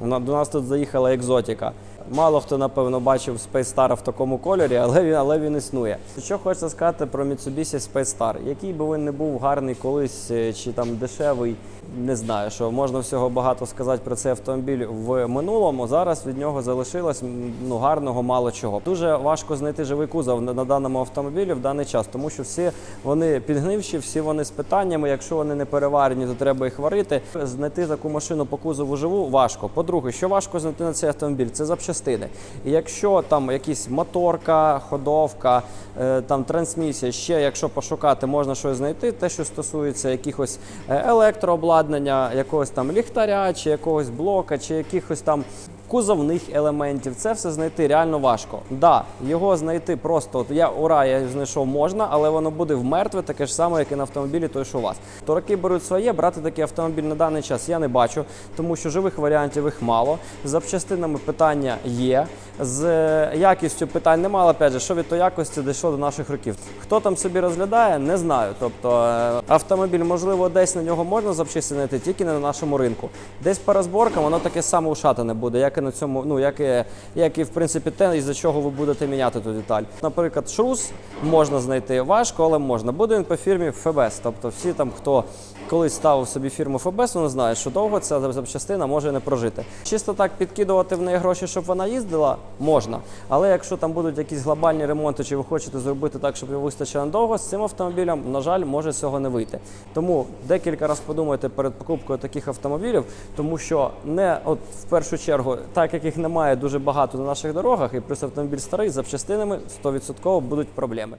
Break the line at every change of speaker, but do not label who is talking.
До нас тут заїхала екзотика. Мало хто, напевно, бачив Space Star в такому кольорі, але він, але він існує. Що хочеться сказати про Mitsubishi Space Star? Який би він не був гарний колись е, чи там дешевий, не знаю, що можна всього багато сказати про цей автомобіль в минулому. Зараз від нього залишилось ну, гарного мало чого. Дуже важко знайти живий кузов на, на даному автомобілі в даний час, тому що всі вони підгнивші, всі вони з питаннями. Якщо вони не переварені, то треба їх варити. Знайти таку машину по кузову живу важко. По-друге, що важко знайти на цей автомобіль, це запчастини. І якщо там якісь моторка, ходовка, е, там трансмісія, ще якщо пошукати, можна щось знайти. Те, що стосується якихось е, електрообладнання, якогось там ліхтаря, чи якогось блока, чи якихось там. Кузовних елементів, це все знайти реально важко. Да, його знайти просто от я ура, я знайшов можна, але воно буде вмертве, таке ж саме, як і на автомобілі, той, що у вас. Тораки беруть своє, брати такий автомобіль на даний час я не бачу, тому що живих варіантів їх мало. З запчастинами питання є. З е, якістю питань немає. Опять же, що від тої якості дійшло до наших років. Хто там собі розглядає, не знаю. Тобто е, автомобіль, можливо, десь на нього можна запчастини знайти, тільки не на нашому ринку. Десь по розборкам воно таке саме ушатане буде, як і на цьому, ну як і, як і в принципі те, із-за чого ви будете міняти ту деталь. Наприклад, шрус можна знайти важко, але можна. Буде він по фірмі ФБС. Тобто всі там, хто колись ставив собі фірму ФБС, вони знають, що довго ця запчастина може не прожити. Чисто так підкидувати в неї гроші, щоб вона їздила, можна. Але якщо там будуть якісь глобальні ремонти, чи ви хочете зробити так, щоб його вистачило надовго, з цим автомобілем, на жаль, може цього не вийти. Тому декілька разів подумайте перед покупкою таких автомобілів, тому що не от в першу чергу, так як їх немає дуже багато на наших дорогах, і плюс автомобіль старий, з запчастинами 100% будуть проблеми.